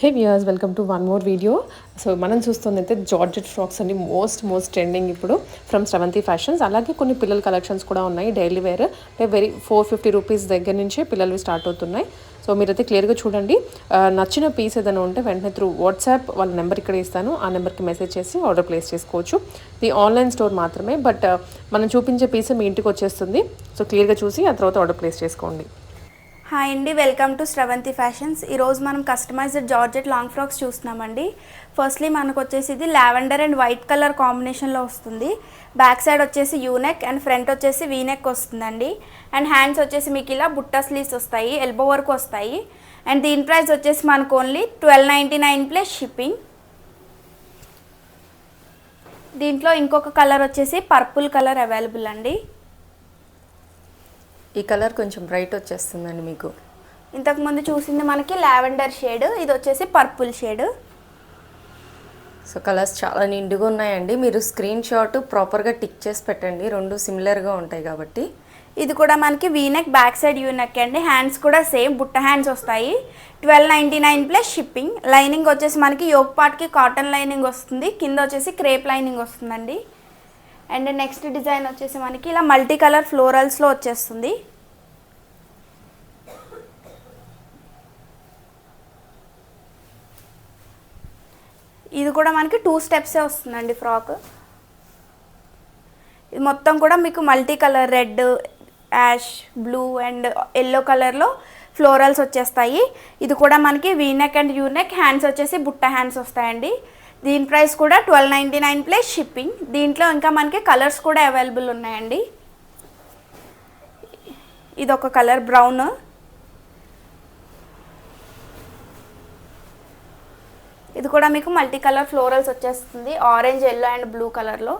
Hey viewers welcome to one more video so మనం చూస్తుందైతే georgette frocks అండి. Most most trending ఇప్పుడు from Sravanthi fashions అలాగే కొన్ని పిల్లల కలెక్షన్స్ కూడా ఉన్నాయి డైలీ వేర్ అంటే వెరీ ఫోర్ ఫిఫ్టీ రూపీస్ దగ్గర నుంచే పిల్లలు స్టార్ట్ అవుతున్నాయి. సో మీరైతే క్లియర్గా చూడండి. నచ్చిన పీస్ ఏదైనా ఉంటే వెంటనే త్రూ వాట్సాప్ వాళ్ళ నెంబర్ ఇక్కడ ఇస్తాను. ఆ నెంబర్కి మెసేజ్ చేసి ఆర్డర్ ప్లేస్ చేసుకోవచ్చు. ఇది ఆన్లైన్ స్టోర్ మాత్రమే బట్ మనం చూపించే పీస్ మీ ఇంటికి వచ్చేస్తుంది. సో క్లియర్గా చూసి ఆ తర్వాత ఆర్డర్ ప్లేస్ చేసుకోండి. హాయ్ అండి వెల్కమ్ టు శ్రవంతి ఫ్యాషన్స్. ఈరోజు మనం కస్టమైజ్డ్ జార్జెట్ లాంగ్ ఫ్రాక్స్ చూస్తున్నామండి. ఫస్ట్లీ మనకు వచ్చేసి ఇది లావెండర్ అండ్ వైట్ కలర్ కాంబినేషన్లో వస్తుంది. బ్యాక్ సైడ్ వచ్చేసి యూనెక్ అండ్ ఫ్రంట్ వచ్చేసి వీనెక్ వస్తుందండి. అండ్ హ్యాండ్స్ వచ్చేసి మీకు ఇలా బుట్ట స్లీవ్స్ వస్తాయి ఎల్బో వరకు వస్తాయి. అండ్ దీని ప్రైస్ వచ్చేసి మనకు only twelve ninety nine plus shipping దీంట్లో ఇంకొక కలర్ వచ్చేసి పర్పుల్ కలర్ అవైలబుల్ అండి. ఈ కలర్ కొంచెం బ్రైట్ వచ్చేస్తుందండి మీకు. ఇంతకుముందు చూసింది మనకి లావెండర్ షేడ్ ఇది వచ్చేసి పర్పుల్ షేడ్. సో కలర్స్ చాలా నిండుగా ఉన్నాయండి. మీరు స్క్రీన్ షాట్ ప్రాపర్గా టిక్ చేసి పెట్టండి. రెండు సిమిలర్గా ఉంటాయి కాబట్టి. ఇది కూడా మనకి V neck back side U neck అండి. హ్యాండ్స్ కూడా సేమ్ బుట్ట హ్యాండ్స్ వస్తాయి. Twelve ninety nine plus shipping lining వచ్చేసి మనకి యోగ్ పార్ట్కి కాటన్ లైనింగ్ వస్తుంది. కింద వచ్చేసి క్రేప్ లైనింగ్ వస్తుందండి. అండ్ నెక్స్ట్ డిజైన్ వచ్చేసి మనకి ఇలా మల్టీ కలర్ ఫ్లోరల్స్లో వచ్చేస్తుంది. ఇది కూడా మనకి టూ స్టెప్సే వస్తుందండి ఫ్రాక్ ఇది మొత్తం కూడా మీకు multi colour red ash blue and yellow కలర్లో ఫ్లోరల్స్ వచ్చేస్తాయి. ఇది కూడా మనకి వీనెక్ అండ్ యూనెక్ హ్యాండ్స్ వచ్చేసి బుట్ట హ్యాండ్స్ వస్తాయండి. దీని ప్రైస్ కూడా twelve ninety nine plus shipping. దీంట్లో ఇంకా మనకి కలర్స్ కూడా అవైలబుల్ ఉన్నాయండి. ఇది ఒక కలర్ బ్రౌన్. ఇది కూడా మీకు మల్టీ కలర్ ఫ్లోరల్స్ వచ్చేస్తుంది. ఆరెంజ్ ఎల్లో అండ్ బ్లూ కలర్లో.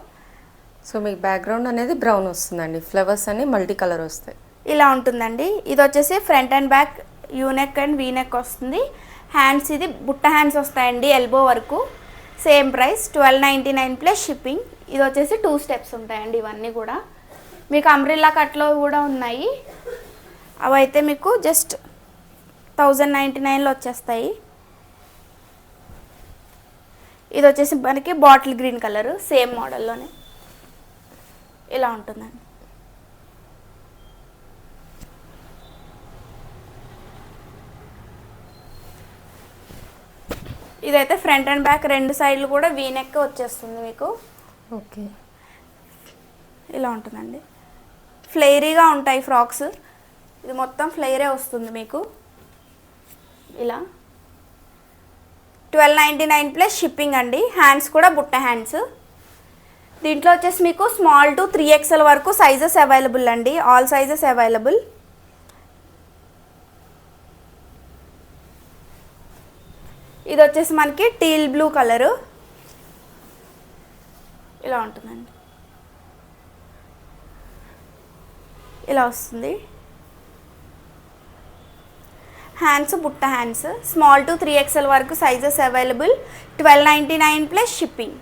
సో మీకు బ్యాక్గ్రౌండ్ అనేది బ్రౌన్ వస్తుందండి. ఫ్లవర్స్ అన్ని మల్టీ కలర్ వస్తాయి. ఇలా ఉంటుందండి. ఇది వచ్చేసి front and back U neck and V neck వస్తుంది. హ్యాండ్స్ ఇది బుట్ట హ్యాండ్స్ వస్తాయండి ఎల్బో వరకు. Same price twelve ninety nine plus shipping. ఇది వచ్చేసి టూ స్టెప్స్ ఉంటాయండి ఇవన్నీ కూడా. మీకు అంబ్రిల్లా కట్లో కూడా ఉన్నాయి. అవైతే మీకు జస్ట్ థౌజండ్ నైంటీ నైన్లో వచ్చేస్తాయి. ఇది వచ్చేసి మనకి బాటిల్ గ్రీన్ కలర్ సేమ్ మోడల్లోనే. ఇలా ఉంటుందండి. ఇదైతే ఫ్రంట్ అండ్ బ్యాక్ రెండు సైడ్లు కూడా వీనెక్ వచ్చేస్తుంది మీకు. ఓకే. ఇలా ఉంటుందండి. ఫ్లేరీగా ఉంటాయి ఫ్రాక్స్. ఇది మొత్తం ఫ్లేరే వస్తుంది మీకు. ఇలా. Twelve ninety nine plus shipping అండి. హ్యాండ్స్ కూడా బుట్ట హ్యాండ్స్. దీంట్లో వచ్చేసి మీకు స్మాల్ టు త్రీ ఎక్స్ఎల్ వరకు సైజెస్ అవైలబుల్ అండి. All sizes available. ఇది వచ్చేసి మనకి టీల్ బ్లూ కలరు. ఇలా ఉంటుందండి. ఇలా వస్తుంది. హ్యాండ్స్ బుట్ట hands small to three XL వరకు sizes available twelve ninety nine plus shipping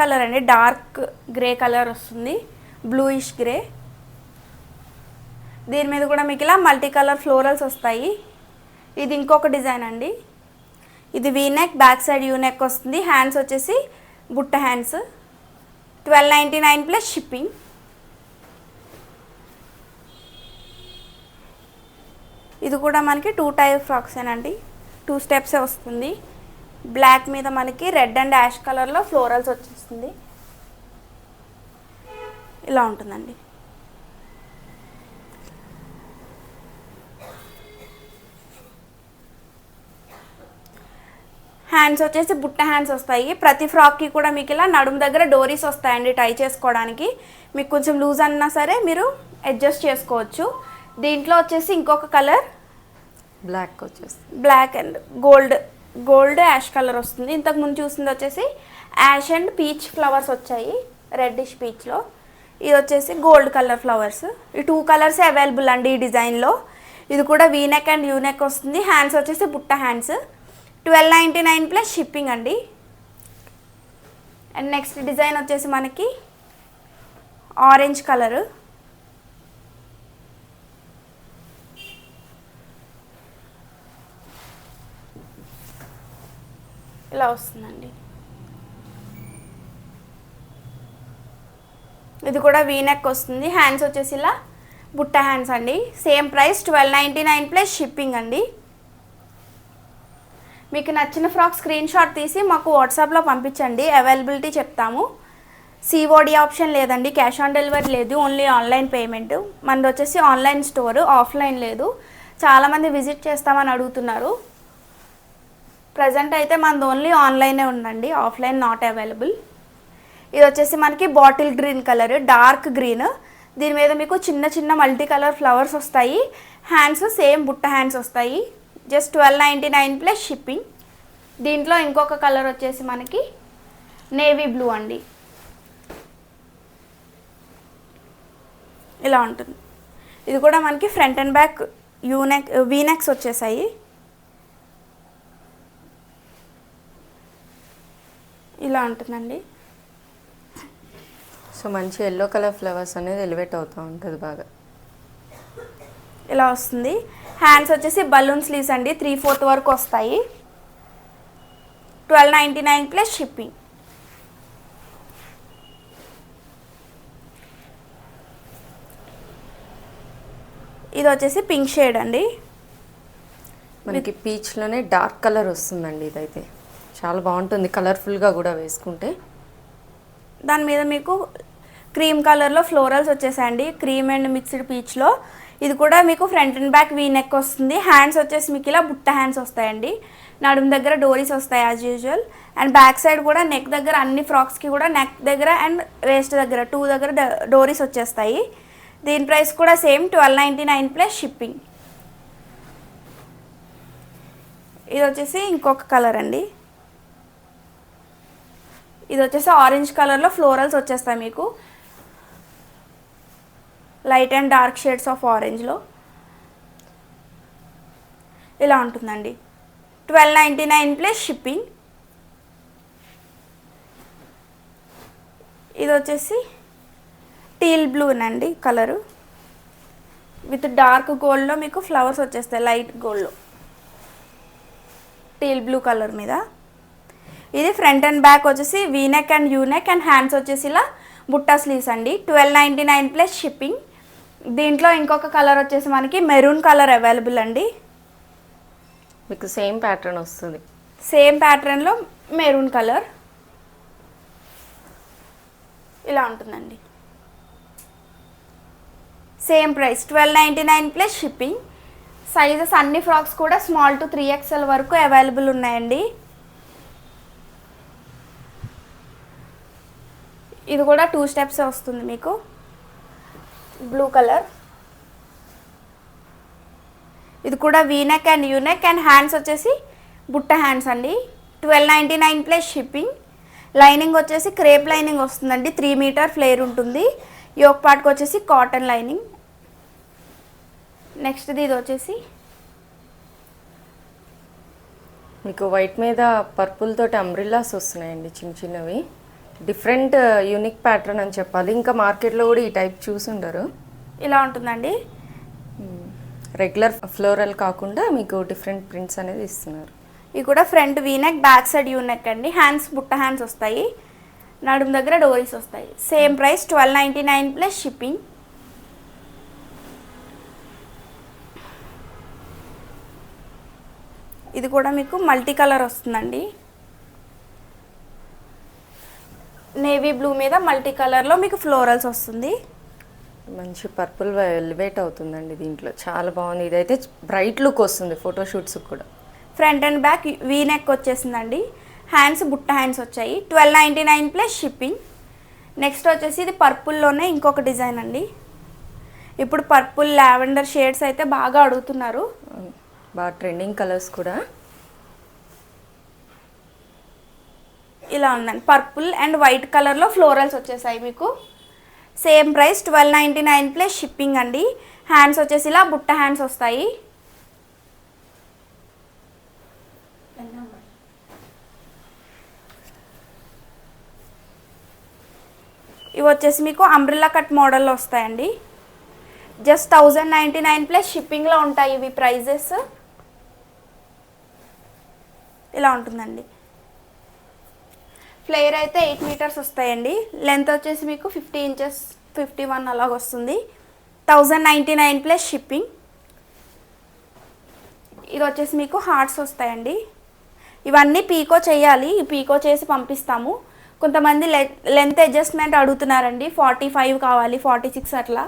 colour అండి. డార్క్ గ్రే కలర్ వస్తుంది. Bluish grey. దీని మీద కూడా మీకు ఇలా మల్టీ కలర్ ఫ్లోరల్స్ వస్తాయి. ఇది ఇంకొక డిజైన్ అండి. ఇది V neck back side U neck వస్తుంది. హ్యాండ్స్ వచ్చేసి బుట్ట hands twelve ninety nine plus shipping ఇది కూడా మనకి టూ టైప్ ఫ్రాక్స్ అండి టూ స్టెప్సే వస్తుంది. బ్లాక్ మీద మనకి రెడ్ అండ్ యాష్ కలర్లో ఫ్లోరల్స్ వచ్చేస్తుంది. ఇలా ఉంటుందండి. హ్యాండ్స్ వచ్చేసి బుట్ట హ్యాండ్స్ వస్తాయి. ప్రతి ఫ్రాక్కి కూడా మీకు ఇలా నడుము దగ్గర డోరీస్ వస్తాయండి టై చేసుకోవడానికి. మీకు కొంచెం లూజ్ అన్నా సరే మీరు అడ్జస్ట్ చేసుకోవచ్చు. దీంట్లో వచ్చేసి ఇంకొక కలర్ బ్లాక్ వచ్చేస్తుంది. Black and gold. Gold ash colour వస్తుంది. ఇంతకు ముందు చూసింది వచ్చేసి యాష్ అండ్ పీచ్ ఫ్లవర్స్ వచ్చాయి. రెడ్డిష్ పీచ్లో ఇది వచ్చేసి గోల్డ్ కలర్ ఫ్లవర్స్. ఈ టూ కలర్స్ అవైలబుల్ అండి ఈ డిజైన్లో ఇది కూడా V neck and U neck వస్తుంది. హ్యాండ్స్ వచ్చేసి బుట్ట hands twelve ninety nine plus shipping అండి. అండ్ నెక్స్ట్ డిజైన్ వచ్చేసి మనకి ఆరెంజ్ కలర్ ఇలా వస్తుందండి. ఇది కూడా వీనెక్ వస్తుంది. హ్యాండ్స్ వచ్చేసి ఇలా బుట్ట హ్యాండ్స్ అండి. Same price twelve ninety nine plus shipping అండి. మీకు నచ్చిన ఫ్రాక్ స్క్రీన్ షాట్ తీసి మాకు వాట్సాప్లో పంపించండి. అవైలబిలిటీ చెప్తాము. సిఓడి ఆప్షన్ లేదండి. క్యాష్ ఆన్ డెలివరీ లేదు. ఓన్లీ ఆన్లైన్ పేమెంట్ మనది వచ్చేసి ఆన్లైన్ స్టోర్ ఆఫ్లైన్ లేదు చాలామంది విజిట్ చేస్తామని అడుగుతున్నారు. ప్రజెంట్ అయితే మనది ఓన్లీ ఆన్లైనే ఉందండి. ఆఫ్లైన్ నాట్ అవైలబుల్ ఇది వచ్చేసి మనకి bottle green colour dark green దీని మీద మీకు చిన్న చిన్న మల్టీ కలర్ ఫ్లవర్స్ వస్తాయి. హ్యాండ్స్ సేమ్ బుట్ట హ్యాండ్స్ వస్తాయి. Just twelve ninety nine plus shipping దీంట్లో ఇంకొక కలర్ వచ్చేసి మనకి నేవీ బ్లూ అండి. ఇలా ఉంటుంది. ఇది కూడా మనకి front and back U neck V necks వచ్చేసాయి. ఇలా ఉంటుందండి. సో మంచి ఎల్లో కలర్ ఫ్లవర్స్ అనేది ఎలివేట్ అవుతూ ఉంటుంది బాగా. ఇలా వస్తుంది. హ్యాండ్స్ వచ్చేసి బలూన్ స్లీవ్స్ అండి. త్రీ ఫోర్త్ వరకు వస్తాయి. Twelve ninety nine plus shipping ఇది వచ్చేసి పింక్ షేడ్ అండి. మనకి పీచ్లోనే డార్క్ కలర్ వస్తుందండి ఇదైతే. చాలా బాగుంటుంది కలర్ఫుల్గా కూడా వేసుకుంటే. దాని మీద మీకు క్రీమ్ కలర్లో ఫ్లోరల్స్ వచ్చేసాయండి. క్రీమ్ అండ్ మిక్స్డ్ పీచ్లో. ఇది కూడా మీకు front and back V neck వస్తుంది. హ్యాండ్స్ వచ్చేసి మీకు ఇలా బుట్ట హ్యాండ్స్ వస్తాయండి. నడుము దగ్గర డోరీస్ వస్తాయి as usual and back side కూడా నెక్ దగ్గర అన్ని ఫ్రాక్స్కి కూడా నెక్ దగ్గర అండ్ వేస్ట్ దగ్గర టూ దగ్గర డోరీస్ వచ్చేస్తాయి. దీని ప్రైస్ కూడా same twelve ninety nine plus shipping. ఇది వచ్చేసి ఇంకొక కలర్ అండి. ఇది వచ్చేసి ఆరెంజ్ కలర్లో ఫ్లోరల్స్ వచ్చేస్తాయి మీకు. Light and dark shades of ఆరెంజ్లో ఇలా ఉంటుందండి. Twelve ninety nine plus shipping ఇది వచ్చేసి టీల్ బ్లూ అండి కలరు విత్ డార్క్ గోల్డ్లో మీకు ఫ్లవర్స్ వచ్చేస్తాయి లైట్ గోల్డ్లో టీల్ బ్లూ కలర్ మీద. ఇది ఫ్రంట్ అండ్ బ్యాక్ వచ్చేసి V neck and U neck and hands వచ్చేసి ఇలా బుట్టా స్లీవ్స్ అండి. Twelve ninety nine plus shipping దీంట్లో ఇంకొక కలర్ వచ్చేసి మనకి మెరూన్ కలర్ అవైలబుల్ అండి. మీకు సేమ్ ప్యాటర్న్ వస్తుంది. సేమ్ ప్యాటర్న్లో మెరూన్ కలర్ ఇలా ఉంటుందండి. Same price twelve ninety nine plus shipping sizes అన్ని ఫ్రాక్స్ కూడా స్మాల్ టు త్రీ ఎక్స్ఎల్ వరకు అవైలబుల్ ఉన్నాయండి. ఇది కూడా టూ స్టెప్స్ వస్తుంది మీకు. బ్లూ కలర్ ఇది కూడా V neck and U neck and hands వచ్చేసి బుట్ట హ్యాండ్స్ అండి. Twelve ninety nine plus shipping lining వచ్చేసి క్రేప్ లైనింగ్ వస్తుందండి. త్రీ మీటర్ ఫ్లేర్ ఉంటుంది. యోక్ పార్ట్కి వచ్చేసి కాటన్ లైనింగ్ నెక్స్ట్ది ఇది వచ్చేసి మీకు వైట్ మీద పర్పుల్ తోటి అంబ్రిల్లాస్ వస్తున్నాయండి చిన్న చిన్నవి. డిఫరెంట్ యూనిక్ ప్యాటర్న్ అని చెప్పాలి. ఇంకా మార్కెట్లో కూడా ఈ టైప్ చూసుండరు ఇలా ఉంటుందండి? రెగ్యులర్ ఫ్లోరల్ కాకుండా మీకు డిఫరెంట్ ప్రింట్స్ అనేది ఇస్తున్నారు. ఇవి కూడా front V neck back side U neck అండి. హ్యాండ్స్ బుట్ట హ్యాండ్స్ వస్తాయి. నడుము దగ్గర డోరీస్ వస్తాయి. Same price twelve ninety nine plus shipping. ఇది కూడా మీకు మల్టీ కలర్ వస్తుందండి. నేవీ బ్లూ మీద మల్టీ కలర్లో మీకు ఫ్లోరల్స్ వస్తుంది. మంచి పర్పుల్ ఎలివేట్ అవుతుందండి దీంట్లో. చాలా బాగుంది. ఇదైతే బ్రైట్ లుక్ వస్తుంది ఫోటోషూట్స్ కూడా. Front and back V neck వచ్చేసిందండి. హ్యాండ్స్ బుట్ట హ్యాండ్స్ వచ్చాయి. Twelve ninety nine plus shipping. Next వచ్చేసి ఇది పర్పుల్లోనే ఇంకొక డిజైన్ అండి. ఇప్పుడు పర్పుల్ లావెండర్ షేడ్స్ అయితే బాగా అడుగుతున్నారు. బాగా ట్రెండింగ్ కలర్స్ కూడా. ఇలా ఉందండి. పర్పుల్ అండ్ వైట్ కలర్లో ఫ్లోరల్స్ వచ్చేసాయి మీకు. Same price twelve ninety nine plus shipping అండి. హ్యాండ్స్ వచ్చేసి ఇలా బుట్ట హ్యాండ్స్ వస్తాయి. ఇవి వచ్చేసి మీకు అంబ్రిల్లా కట్ మోడల్లో వస్తాయండి. Just thousand ninety nine plus షిప్పింగ్లో ఉంటాయి ఇవి ప్రైజెస్ ఇలా ఉంటుందండి. ఫ్లేయర్ అయితే ఎయిట్ మీటర్స్ వస్తాయండి. లెంత్ వచ్చేసి మీకు ఫిఫ్టీ ఇంచెస్ ఫిఫ్టీ వన్ అలాగ వస్తుంది. Thousand ninety nine plus shipping ఇది వచ్చేసి మీకు హార్ట్స్ వస్తాయండి. ఇవన్నీ పీకో చేయాలి. ఈ పీకో చేసి పంపిస్తాము. కొంతమంది లె లెంత్ అడ్జస్ట్మెంట్ అడుగుతున్నారండి. ఫార్టీ ఫైవ్ కావాలి ఫార్టీ సిక్స్ అట్లా.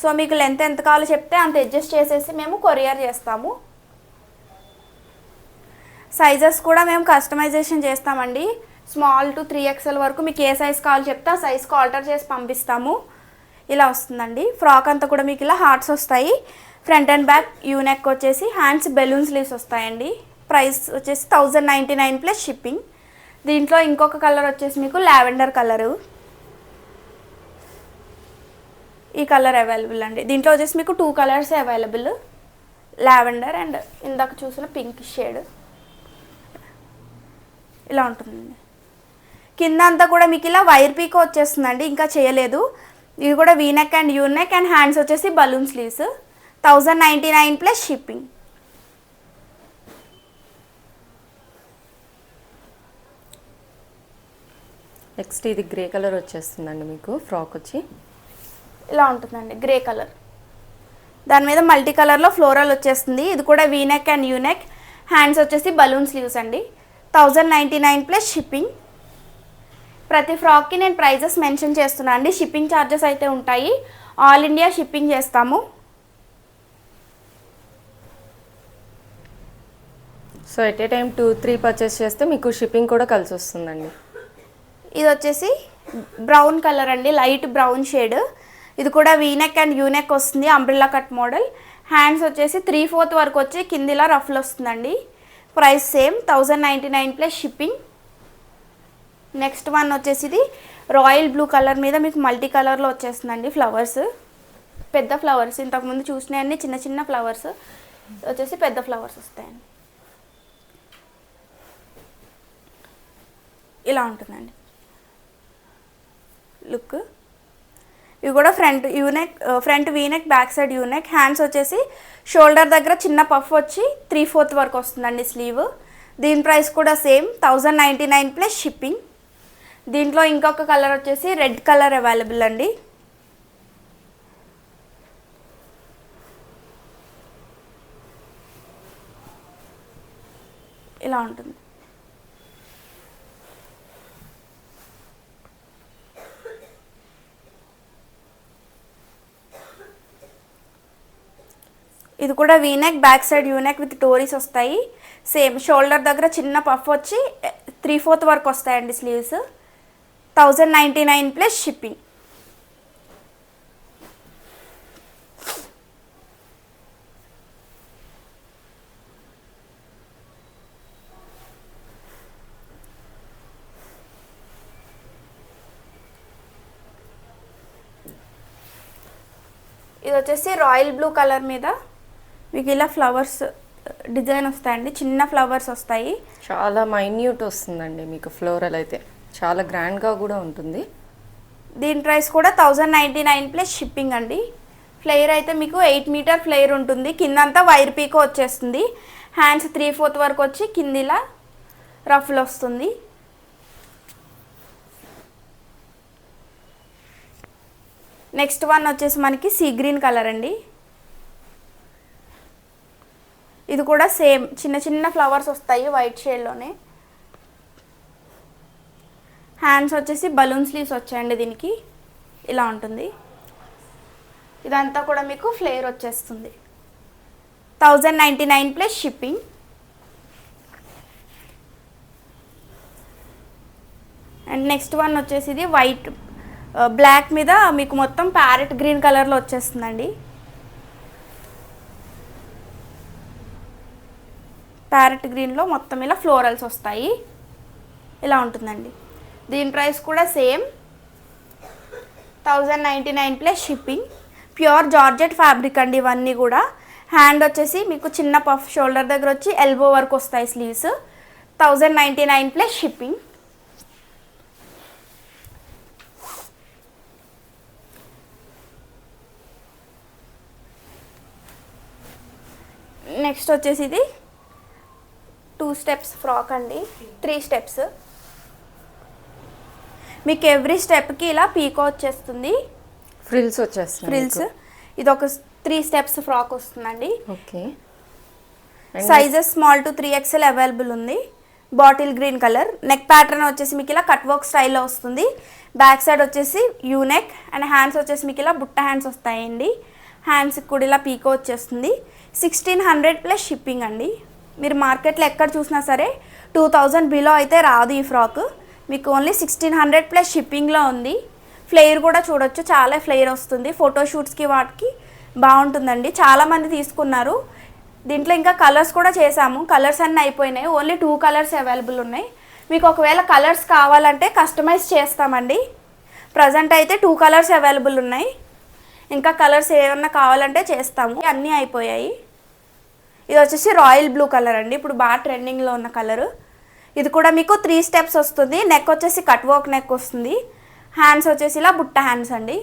సో మీకు లెంత్ ఎంత కావాలో చెప్తే అంత అడ్జస్ట్ చేసేసి మేము కొరియర్ చేస్తాము. సైజెస్ కూడా మేము కస్టమైజేషన్ చేస్తామండి. స్మాల్ టు త్రీ ఎక్స్ఎల్ వరకు మీకు ఏ సైజ్ కావాలో చెప్తే ఆ సైజ్కి ఆల్టర్ చేసి పంపిస్తాము. ఇలా వస్తుందండి. ఫ్రాక్ అంతా కూడా మీకు ఇలా హార్ట్స్ వస్తాయి. Front and back U neck వచ్చేసి హ్యాండ్స్ బెలూన్ స్లీవ్స్ వస్తాయండి. ప్రైస్ వచ్చేసి thousand ninety nine plus shipping. దీంట్లో ఇంకొక కలర్ వచ్చేసి మీకు లావెండర్ కలరు. ఈ కలర్ అవైలబుల్ అండి. దీంట్లో వచ్చేసి మీకు two colours available. Lavender and ఇందాక చూసిన పింక్ షేడ్. ఇలా ఉంటుందండి. కింద అంతా కూడా మీకు ఇలా వైర్ పీక్ వచ్చేస్తుందండి ఇంకా చేయలేదు. ఇది కూడా V neck and U neck and hands వచ్చేసి balloon sleeves thousand ninety nine plus shipping next ఇది గ్రే కలర్ వచ్చేస్తుందండి మీకు ఫ్రాక్ వచ్చి. ఇలా ఉంటుందండి గ్రే కలర్ దాని మీద మల్టీ కలర్లో ఫ్లోరల్ వచ్చేస్తుంది. ఇది కూడా V neck and U neck hands వచ్చేసి బలూన్ స్లీవ్స్ అండి. Thousand ninety nine plus shipping ప్రతి ఫ్రాక్కి నేను ప్రైజెస్ మెన్షన్ చేస్తున్నాను అండి. షిప్పింగ్ ఛార్జెస్ అయితే ఉంటాయి. ఆల్ ఇండియా షిప్పింగ్ చేస్తాము. So at a time two three purchase చేస్తే మీకు షిప్పింగ్ కూడా కలిసి వస్తుందండి. ఇది వచ్చేసి బ్రౌన్ కలర్ అండి. Light brown shade. ఇది కూడా V neck and U neck వస్తుంది. Umbrella cut model. హ్యాండ్స్ వచ్చేసి త్రీ ఫోర్త్ వరకు వచ్చి కిందిలా రఫ్లు వస్తుందండి. Price same thousand ninety nine plus shipping. Next one వచ్చేసి ఇది రాయల్ బ్లూ కలర్ మీద మీకు మల్టీ కలర్లో వచ్చేస్తుందండి ఫ్లవర్స్. పెద్ద ఫ్లవర్స్. ఇంతకుముందు చూసినాయన్నీ చిన్న చిన్న ఫ్లవర్స్. వచ్చేసి పెద్ద ఫ్లవర్స్ వస్తాయండి. ఇలా ఉంటుందండి. లుక్. ఇవి కూడా front U neck front V neck back side U neck. Hands వచ్చేసి షోల్డర్ దగ్గర చిన్న పఫ్ వచ్చి త్రీ ఫోర్త్ వరకు వస్తుందండి స్లీవ్. దీని ప్రైస్ కూడా same thousand ninety nine plus shipping. దీంట్లో ఇంకొక కలర్ వచ్చేసి రెడ్ కలర్ అవైలబుల్ అండి. ఇలా ఉంటుంది. ఇది కూడా V neck back side U neck with Tories వస్తాయి. సేమ్ షోల్డర్ దగ్గర చిన్న పఫ్ వచ్చి eh, త్రీ ఫోర్త్ వరకు వస్తాయండి sleeves thousand ninety nine plus shipping ఇది వచ్చేసి రాయల్ బ్లూ కలర్ మీద. మీకు ఇలా ఫ్లవర్స్ డిజైన్ వస్తాయండి. చిన్న ఫ్లవర్స్ వస్తాయి. చాలా మైన్యూట్ వస్తుందండి మీకు ఫ్లోరల్ అయితే. చాలా గ్రాండ్గా కూడా ఉంటుంది. దీని ప్రైస్ కూడా thousand ninety nine plus shipping అండి. ఫ్లేయర్ అయితే మీకు ఎయిట్ మీటర్ ఫ్లేయర్ ఉంటుంది. కిందంతా వైర్ పీకో వచ్చేస్తుంది. హ్యాండ్స్ త్రీ ఫోర్త్ వరకు వచ్చి కిందిలా రఫ్లు వస్తుంది. నెక్స్ట్ వన్ వచ్చేసి మనకి సీ గ్రీన్ కలర్ అండి. ఇది కూడా సేమ్ చిన్న చిన్న ఫ్లవర్స్ వస్తాయి వైట్ షేడ్లోనే. హ్యాండ్స్ వచ్చేసి బలూన్ స్లీవ్స్ వచ్చాయండి దీనికి. ఇలా ఉంటుంది. ఇదంతా కూడా మీకు ఫ్లేర్ వచ్చేస్తుంది. Thousand ninety nine plus shipping and next one వచ్చేసి ఇది వైట్ బ్లాక్ uh, మీద మీకు మొత్తం ప్యారెట్ గ్రీన్ కలర్లో వచ్చేస్తుందండి. ప్యారెట్ గ్రీన్లో మొత్తం ఇలా ఫ్లోరల్స్ వస్తాయి. ఇలా ఉంటుందండి. దీని ప్రైస్ కూడా same. Thousand ninety nine plus shipping. Pure georgette fabric అండి ఇవన్నీ కూడా. హ్యాండ్ వచ్చేసి మీకు చిన్న పఫ్ షోల్డర్ దగ్గర వచ్చి ఎల్బో వరకు వస్తాయి sleeves. Thousand ninety nine plus shipping. Next వచ్చేసి ఇది టూ స్టెప్స్ ఫ్రాక్ అండి. Three steps. మీకు ఎవ్రీ స్టెప్కి ఇలా పీకో వచ్చేస్తుంది. ఫ్రిల్స్ వచ్చేస్తున్నాయి ఫ్రిల్స్ ఇది ఒక త్రీ స్టెప్స్ ఫ్రాక్ వస్తుందండి. Okay. Sizes small to three XL available ఉంది. Bottle green colour neck pattern వచ్చేసి మీకు ఇలా కట్ వర్క్ స్టైల్లో వస్తుంది. బ్యాక్ సైడ్ వచ్చేసి యూ నెక్ అండ్ హ్యాండ్స్ వచ్చేసి మీకు ఇలా బుట్ట హ్యాండ్స్ వస్తాయండి. హ్యాండ్స్కి కూడా ఇలా పీకో వచ్చేస్తుంది. సిక్స్టీన్ హండ్రెడ్ ప్లస్ షిప్పింగ్ అండి. మీరు మార్కెట్లో ఎక్కడ చూసినా సరే టూ థౌజండ్ బిలో అయితే రాదు ఈ ఫ్రాక్ మీకు ఓన్లీ సిక్స్టీన్ హండ్రెడ్ ప్లస్ షిప్పింగ్లో ఉంది. ఫ్లేయర్ కూడా చూడొచ్చు. చాలా ఫ్లేయర్ వస్తుంది. ఫోటోషూట్స్కి వాటికి బాగుంటుందండి. చాలామంది తీసుకున్నారు. దీంట్లో ఇంకా కలర్స్ కూడా చేసాము కలర్స్ అన్నీ అయిపోయినాయి. ఓన్లీ టూ కలర్స్ అవైలబుల్ ఉన్నాయి. మీకు ఒకవేళ కలర్స్ కావాలంటే కస్టమైజ్ చేస్తామండి. ప్రజెంట్ అయితే టూ కలర్స్ అవైలబుల్ ఉన్నాయి. ఇంకా కలర్స్ ఏమన్నా కావాలంటే చేస్తాము. అన్నీ అయిపోయాయి. ఇది వచ్చేసి రాయల్ బ్లూ కలర్ అండి. ఇప్పుడు బాగా ట్రెండింగ్లో ఉన్న కలరు ఇది కూడా మీకు త్రీ స్టెప్స్ వస్తుంది. నెక్ వచ్చేసి కట్ వర్క్ నెక్ వస్తుంది. హ్యాండ్స్ వచ్చేసి ఇలా బుట్ట హ్యాండ్స్ అండి.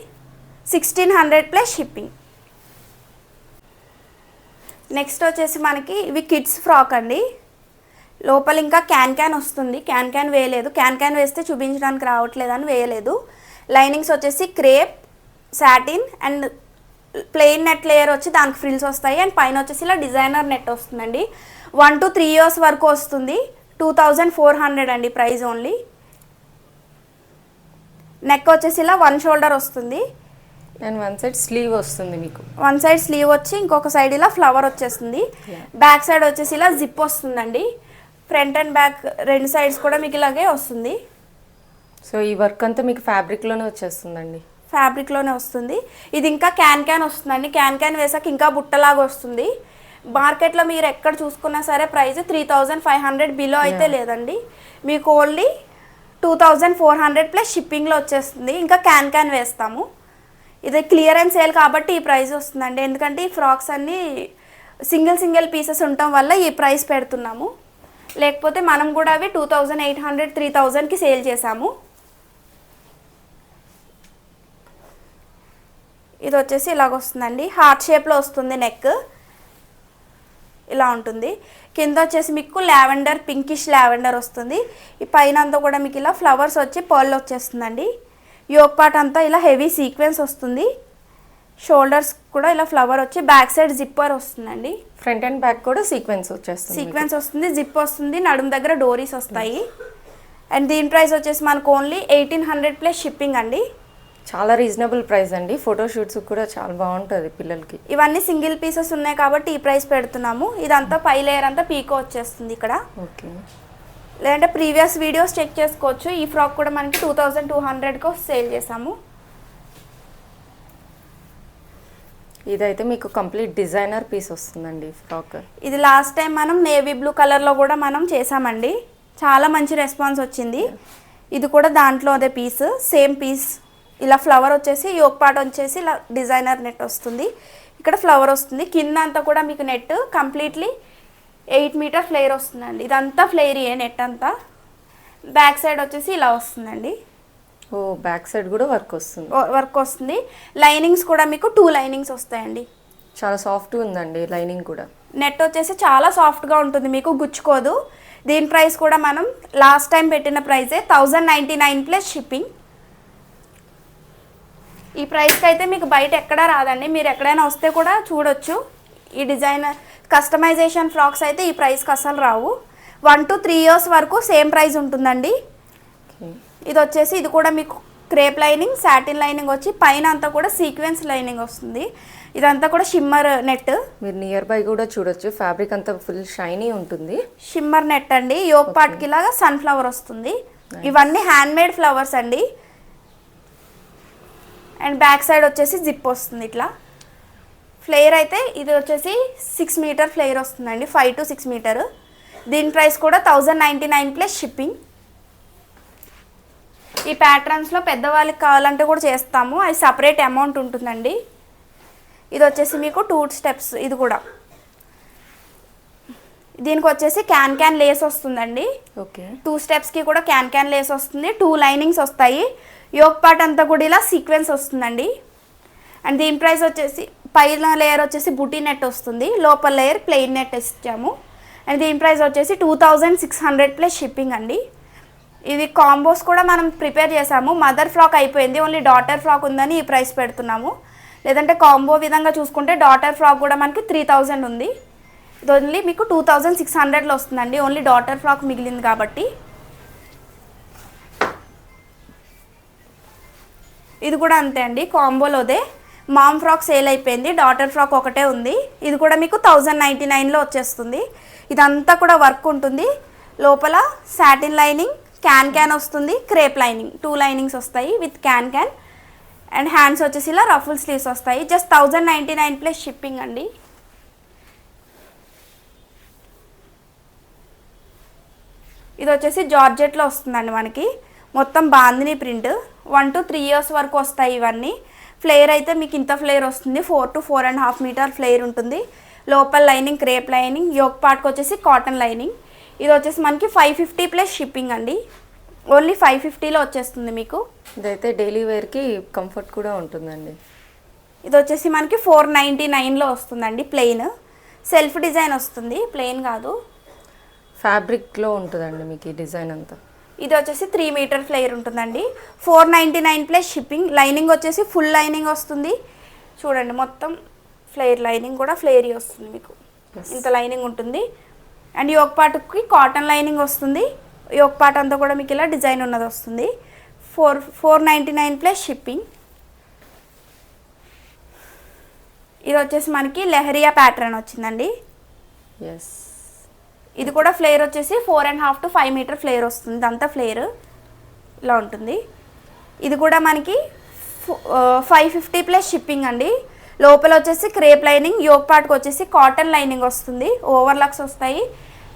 Sixteen hundred plus shipping next వచ్చేసి మనకి ఇవి కిడ్స్ ఫ్రాక్ అండి. లోపల ఇంకా క్యాన్ క్యాన్ వస్తుంది. క్యాన్ క్యాన్ వేయలేదు. క్యాన్ క్యాన్ వేస్తే చూపించడానికి రావట్లేదని వేయలేదు. లైనింగ్స్ వచ్చేసి crepe satin and plain net layer వచ్చి దానికి ఫ్రిల్స్ వస్తాయి. అండ్ పైన వచ్చేసి ఇలా డిజైనర్ నెట్ వస్తుందండి. వన్ టు త్రీ ఇయర్స్ వరకు వస్తుంది. టూ థౌజండ్ ఫోర్ హండ్రెడ్ అండి ప్రైస్ ఓన్లీ. నెక్ వచ్చేసి ఇలా వన్ షోల్డర్ వస్తుంది. అండ్ వన్ సైడ్ స్లీవ్ వస్తుంది మీకు. వన్ సైడ్ స్లీవ్ వచ్చి ఇంకొక సైడ్ ఇలా ఫ్లవర్ వచ్చేస్తుంది. బ్యాక్ సైడ్ వచ్చేసి ఇలా జిప్ వస్తుందండి. ఫ్రంట్ అండ్ బ్యాక్ రెండు సైడ్స్ కూడా మీకు ఇలాగే వస్తుంది. సో ఈ వర్క్ అంతా మీకు ఫ్యాబ్రిక్లోనే వచ్చేస్తుందండి. ఫ్యాబ్రిక్లోనే వస్తుంది. ఇది ఇంకా క్యాన్ క్యాన్ వస్తుందండి. క్యాన్ క్యాన్ వేసాక ఇంకా బుట్టలాగా వస్తుంది. మార్కెట్లో మీరు ఎక్కడ చూసుకున్నా సరే price three thousand five hundred below అయితే. లేదండి. మీకు only two thousand four hundred plus షిప్పింగ్లో వచ్చేస్తుంది. ఇంకా క్యాన్ క్యాన్ వేస్తాము. ఇది క్లియరెన్స్ సేల్ కాబట్టి ఈ ప్రైస్ వస్తుందండి. ఎందుకంటే ఈ ఫ్రాక్స్ అన్నీ సింగిల్ సింగిల్ పీసెస్ ఉండటం వల్ల ఈ ప్రైస్ పెడుతున్నాము. లేకపోతే మనం కూడా అవి two thousand eight hundred three థౌజండ్కి సేల్ చేసాము ఇది వచ్చేసి ఇలాగ వస్తుందండి. హార్ట్ షేప్లో వస్తుంది నెక్. ఇలా ఉంటుంది. కింద వచ్చేసి మీకు లావెండర్ పింకిష్ లావెండర్ వస్తుంది. ఈ పైన అంతా కూడా మీకు ఇలా ఫ్లవర్స్ వచ్చి పర్ల్ వచ్చేస్తుందండి. యోగ్ పార్ట్ అంతా ఇలా హెవీ సీక్వెన్స్ వస్తుంది. షోల్డర్స్ కూడా ఇలా ఫ్లవర్ వచ్చి బ్యాక్ సైడ్ జిప్పర్ వస్తుందండి. ఫ్రంట్ అండ్ బ్యాక్ కూడా సీక్వెన్స్ వచ్చేస్తుంది. సీక్వెన్స్ వస్తుంది జిప్ వస్తుంది నడుము దగ్గర డోరీస్ వస్తాయి. అండ్ దీని ప్రైస్ వచ్చేసి మనకు only eighteen hundred plus shipping అండి. చాలా రీజనబుల్ ప్రైస్ అండి. ఫోటో షూట్స్ కూడా చాలా బాగుంటుంది పిల్లలకి. ఇవన్నీ సింగిల్ పీసెస్ ఉన్నాయి కాబట్టి ఈ ప్రైస్ పెడుతున్నాము. ఇదంతా పై లేయర్ అంతా పీకో వచ్చేస్తుంది ఇక్కడ. ఓకే లేదంటే ప్రీవియస్ వీడియోస్ చెక్ చేసుకోవచ్చు. ఈ ఫ్రాక్ కూడా మనకి టూ థౌజండ్ టూ హండ్రెడ్కి సేల్ చేసాము ఇదైతే మీకు కంప్లీట్ డిజైనర్ పీస్ వస్తుందండి ఫ్రాక్ ఇది లాస్ట్ టైం మనం నేవీ బ్లూ కలర్లో కూడా మనం చేసామండి చాలా మంచి రెస్పాన్స్ వచ్చింది. ఇది కూడా దాంట్లో అదే పీస్ సేమ్ పీస్ ఇలా ఫ్లవర్ వచ్చేసి యోగ్ పాట వచ్చేసి ఇలా డిజైనర్ నెట్ వస్తుంది. ఇక్కడ ఫ్లవర్ వస్తుంది. కింద అంతా కూడా మీకు net completely eight meter flare వస్తుందండి. ఇదంతా ఫ్లేయరీయే నెట్ అంతా. బ్యాక్ సైడ్ వచ్చేసి ఇలా వస్తుందండి. ఓ బ్యాక్ సైడ్ కూడా వర్క్ వస్తుంది. వర్క్ వస్తుంది. లైనింగ్స్ కూడా మీకు టూ లైనింగ్స్ వస్తాయండి. చాలా సాఫ్ట్ ఉందండి లైనింగ్ కూడా. నెట్ వచ్చేసి చాలా సాఫ్ట్గా ఉంటుంది. మీకు గుచ్చుకోదు. దీని ప్రైస్ కూడా మనం లాస్ట్ టైం పెట్టిన ప్రైజే thousand ninety nine plus shipping ఈ ప్రైస్కి అయితే మీకు బయట ఎక్కడా రాదండి. మీరు ఎక్కడైనా వస్తే కూడా చూడొచ్చు. ఈ డిజైనర్ కస్టమైజేషన్ ఫ్రాక్స్ అయితే ఈ ప్రైస్కి అసలు రావు. వన్ టు త్రీ ఇయర్స్ వరకు సేమ్ ప్రైస్ ఉంటుందండి. ఇది వచ్చేసి ఇది కూడా మీకు క్రేప్ లైనింగ్ సాటిన్ లైనింగ్ వచ్చి పైన అంతా కూడా సీక్వెన్స్ లైనింగ్ వస్తుంది. ఇదంతా కూడా షిమ్మర్ నెట్ మీరు నియర్ బై కూడా చూడొచ్చు. ఫ్యాబ్రిక్ అంతా ఫుల్ షైనీ ఉంటుంది. షిమ్మర్ నెట్ అండి. యోగ్ పాట్కి లాగా సన్ఫ్లవర్ వస్తుంది. ఇవన్నీ హ్యాండ్ మేడ్ ఫ్లవర్స్ అండి. అండ్ బ్యాక్ సైడ్ వచ్చేసి జిప్ వస్తుంది ఇట్లా. ఫ్లేయర్ అయితే ఇది వచ్చేసి సిక్స్ మీటర్ ఫ్లేయర్ వస్తుందండి ఫైవ్ టు సిక్స్ మీటర్ దీని ప్రైస్ కూడా thousand ninety nine plus shipping ఈ ప్యాటర్న్స్లో పెద్దవాళ్ళకి కావాలంటే కూడా చేస్తాము. అది సపరేట్ అమౌంట్ ఉంటుందండి. ఇది వచ్చేసి మీకు టూ స్టెప్స్ ఇది కూడా. దీనికి వచ్చేసి క్యాన్ క్యాన్ లేస్ వస్తుందండి. ఓకే. టూ స్టెప్స్కి కూడా క్యాన్ క్యాన్ లేస్ వస్తుంది. టూ లైనింగ్స్ వస్తాయి. యోక్ పార్ట్ అంతా కూడా ఇలా సీక్వెన్స్ వస్తుందండి. అండ్ దీని ప్రైస్ వచ్చేసి పైన లేయర్ వచ్చేసి బుటీ నెట్ వస్తుంది. లోపల లేయర్ ప్లెయిన్ నెట్ ఇచ్చాము. అండ్ దీని ప్రైస్ వచ్చేసి two thousand six hundred plus shipping అండి. ఇది కాంబోస్ కూడా మనం ప్రిపేర్ చేసాము. మదర్ ఫ్రాక్ అయిపోయింది. ఓన్లీ డాటర్ ఫ్రాక్ ఉందని ఈ ప్రైస్ పెడుతున్నాము. లేదంటే కాంబో విధంగా చూసుకుంటే డాటర్ ఫ్రాక్ కూడా మనకి త్రీ థౌజండ్ ఉంది. ఇది ఓన్లీ మీకు టూ థౌజండ్ సిక్స్ హండ్రెడ్లో వస్తుందండి. ఓన్లీ డాటర్ ఫ్రాక్ మిగిలింది కాబట్టి. ఇది కూడా అంతే అండి కాంబోలోదే. మామ్ ఫ్రాక్ సేల్ అయిపోయింది డాటర్ ఫ్రాక్ ఒకటే ఉంది. ఇది కూడా మీకు థౌజండ్ నైంటీ నైన్లో వచ్చేస్తుంది. ఇదంతా కూడా వర్క్ ఉంటుంది. లోపల సాటిన్ లైనింగ్ క్యాన్ క్యాన్ వస్తుంది క్రేప్ లైనింగ్. టూ లైనింగ్స్ వస్తాయి with can can. And hands వచ్చేసి ఇలా రఫుల్ స్లీవ్స్ వస్తాయి. Just thousand ninety nine plus shipping అండి. ఇది వచ్చేసి జార్జెట్లో వస్తుందండి మనకి. మొత్తం bandhani print. One to three years వరకు వస్తాయి ఇవన్నీ. ఫ్లేర్ అయితే మీకు ఇంత ఫ్లేర్ వస్తుంది. Four to four and half meter flare ఉంటుంది. లోపల లైనింగ్ క్రేప్ లైనింగ్ యోక్ పార్ట్కి వచ్చేసి కాటన్ లైనింగ్ ఇది వచ్చేసి మనకి ఫైవ్ ఫిఫ్టీ ప్లస్ షిప్పింగ్ అండి. ఓన్లీ ఫైవ్ ఫిఫ్టీలో వచ్చేస్తుంది మీకు. ఇదైతే డైలీ వేర్కి కంఫర్ట్ కూడా ఉంటుందండి. ఇది వచ్చేసి మనకి ఫోర్ నైంటీ నైన్లో వస్తుందండి ప్లెయిన్ సెల్ఫ్ డిజైన్ వస్తుంది ప్లెయిన్ కాదు. ఫ్యాబ్రిక్లో ఉంటుందండి మీకు ఈ డిజైన్ అంతా. ఇది వచ్చేసి త్రీ మీటర్ ఫ్లేయర్ ఉంటుందండి. Four ninety nine plus shipping lining వచ్చేసి ఫుల్ లైనింగ్ వస్తుంది. చూడండి మొత్తం ఫ్లేయర్ లైనింగ్ కూడా ఫ్లేరీ వస్తుంది మీకు. ఇంత లైనింగ్ ఉంటుంది. అండ్ యోక్ పార్ట్కి కాటన్ లైనింగ్ వస్తుంది. యోక్ పార్ట్ అంతా కూడా మీకు ఇలా డిజైన్ ఉన్నది వస్తుంది. Four four ninety nine plus shipping ఇది వచ్చేసి మనకి లెహరియా ప్యాటర్న్ వచ్చిందండి. ఎస్ ఇది కూడా ఫ్లేర్ వచ్చేసి four and half to five meter flare వస్తుంది. ఇదంతా ఫ్లేర్ ఇలా ఉంటుంది. ఇది కూడా మనకి ఫైవ్ ఫిఫ్టీ ప్లస్ షిప్పింగ్ అండి. లోపల వచ్చేసి క్రేప్ లైనింగ్ యోగ్ పార్ట్కి వచ్చేసి కాటన్ లైనింగ్ వస్తుంది. ఓవర్లాక్స్ వస్తాయి.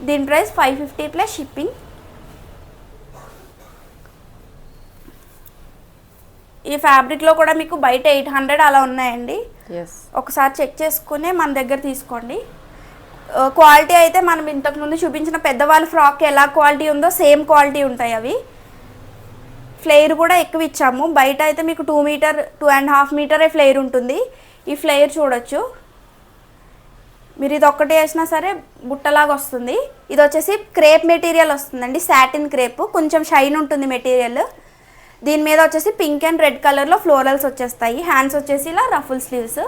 దీని price five fifty plus shipping ఈ ఫ్యాబ్రిక్లో కూడా మీకు బయట ఎయిట్ హండ్రెడ్ అలా ఉన్నాయండి. ఒకసారి చెక్ చేసుకుని మన దగ్గర తీసుకోండి. క్వాలిటీ అయితే మనం ఇంతకు ముందు చూపించిన పెద్దవాళ్ళ ఫ్రాక్ ఎలా క్వాలిటీ ఉందో సేమ్ క్వాలిటీ ఉంటాయి అవి. ఫ్లేయర్ కూడా ఎక్కువ ఇచ్చాము. బయట అయితే మీకు two meter two and half మీటరే flare ఉంటుంది. ఈ ఫ్లేయర్ చూడొచ్చు. మీరు ఇది ఒక్కటి వేసినా సరే బుట్టలాగా వస్తుంది. ఇది వచ్చేసి క్రేప్ మెటీరియల్ వస్తుందండి సాటిన్ క్రేప్. కొంచెం షైన్ ఉంటుంది మెటీరియల్. దీని మీద వచ్చేసి పింక్ అండ్ రెడ్ కలర్లో ఫ్లోరల్స్ వచ్చేస్తాయి. హ్యాండ్స్ వచ్చేసి ఇలా రఫుల్ స్లీవ్స్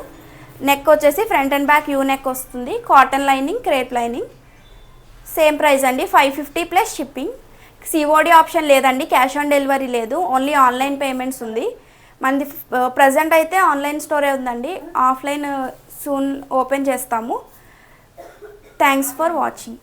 నెక్ వచ్చేసి front and back U neck వస్తుంది. Cotton lining crepe lining same price అండి. Five fifty plus shipping COD option లేదండి. క్యాష్ ఆన్ డెలివరీ లేదు. ఓన్లీ ఆన్లైన్ పేమెంట్స్ ఉంది. మనది ప్రజెంట్ అయితే ఆన్లైన్ స్టోరే ఉందండి. ఆఫ్లైన్ సూన్ ఓపెన్ చేస్తాము. Thanks for watching